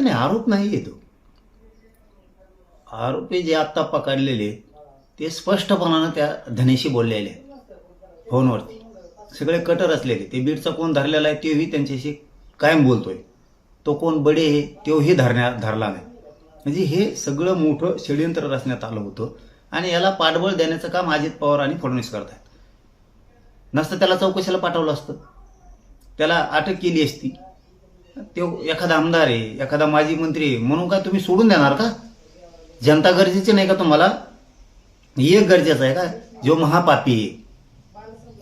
नाही नाही आरोप नाही येतो आरोपी जे आत्ता पकडलेले ते स्पष्टपणानं त्या धनेशी बोललेले फोनवरती. सगळे कटर असलेले ते बीडचा कोण धरलेला आहे तेही त्यांच्याशी कायम बोलतोय. तो कोण बडे आहे तोही धरण्या धरला नाही. म्हणजे हे सगळं मोठं षडयंत्र रचण्यात आलं होतं आणि याला पाठबळ देण्याचं काम अजित पवार आणि फडणवीस करत आहेत नसतं त्याला चौकशीला पाठवलं असतं. त्याला अटक केली असती. तो एखादा आमदार आहे एखादा माजी मंत्री आहे म्हणून काय तुम्ही सोडून देणार का? जनता गरजेची नाही का तुम्हाला? एक गरजेचं आहे का? जो महापापी आहे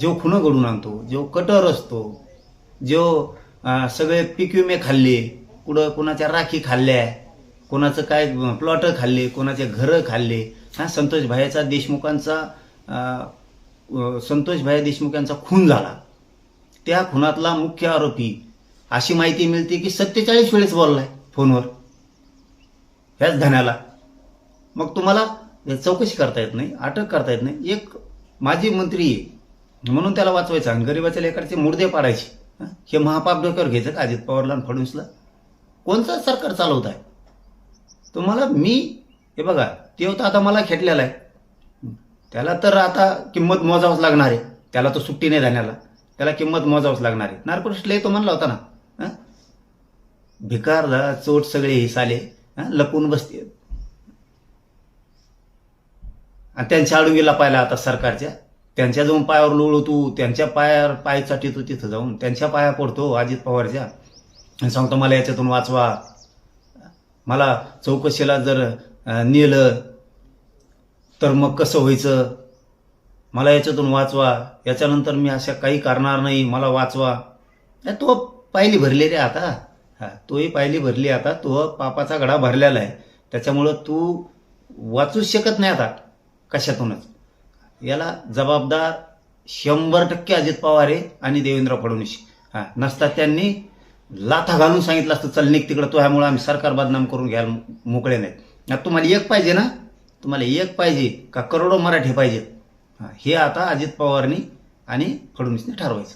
जो खुनं घडून आणतो जो कटर असतो जो सगळे पीक विमे खाल्ले कुठं कोणाच्या राखी खाल्ल्या कोणाचं काय प्लॉट खाल्ले कोणाचे घरं खाल्ले हा संतोष भाईचा देशमुखांचा संतोष भाई देशमुख यांचा खून झाला. त्या खुनातला मुख्य आरोपी अशी माहिती मिळते की सत्तेचाळीस वेळेस बोललाय फोनवर. ह्याच धन्याला मग तुम्हाला चौकशी करता येत नाही अटक करता येत नाही. एक माजी मंत्री आहे. म्हणून त्याला वाचवायचं आणि गरीबाच्या लेकरचे मुर्दे पाडायचे. हे? महापाप डोक्यावर घ्यायचं का? अजित पवारला आणि फडणवीसला? कोणतं सरकार चालवत आहे? तुम्हाला मी हे बघा ते तर आता मला खेटलेला आहे. त्याला तर आता किंमत मोजावंच लागणार आहे. त्याला तो सुट्टी नाही जाण्याला त्याला किंमत मोजावंच लागणार आहे. नार्कोटिस्टला तो म्हणला होता ना भिकार चोट सगळे हे साले लपून बसते. आणि त्यांच्या आडुंगीला पाहिला आता सरकारच्या. त्यांच्या जाऊन पायावर लोळू तू त्यांच्या पायावर पाय चाटी तू तिथं जाऊन. त्यांच्या पाया पडतो अजित पवारच्या. आणि सांगतो मला याच्यातून वाचवा. मला चौकशीला जर नेलं तर मग कसं व्हायचं? मला याच्यातून वाचवा. याच्यानंतर मी अशा काही करणार नाही. मला वाचवा. तो पायली भरले रे आता. हा तोही पायली भरली आता. तो पापाचा घडा भरलेला आहे. त्याच्यामुळं तू वाचूच शकत नाही आता कशातूनच. याला जबाबदार शंभर टक्के अजित पवार आहे आणि देवेंद्र फडणवीस. हा नसता त्यांनी लाथा घालून सांगितलं असतं चल निघ तिकडं तो ह्यामुळे आम्ही सरकार बदनाम करून घ्यायला मोकळे नाहीत. आता तुम्हाला एक पाहिजे ना? तुम्हाला एक पाहिजे का करोडो मराठी पाहिजेत हे आता अजित पवारनी आणि फडणवीसने ठरवायचं.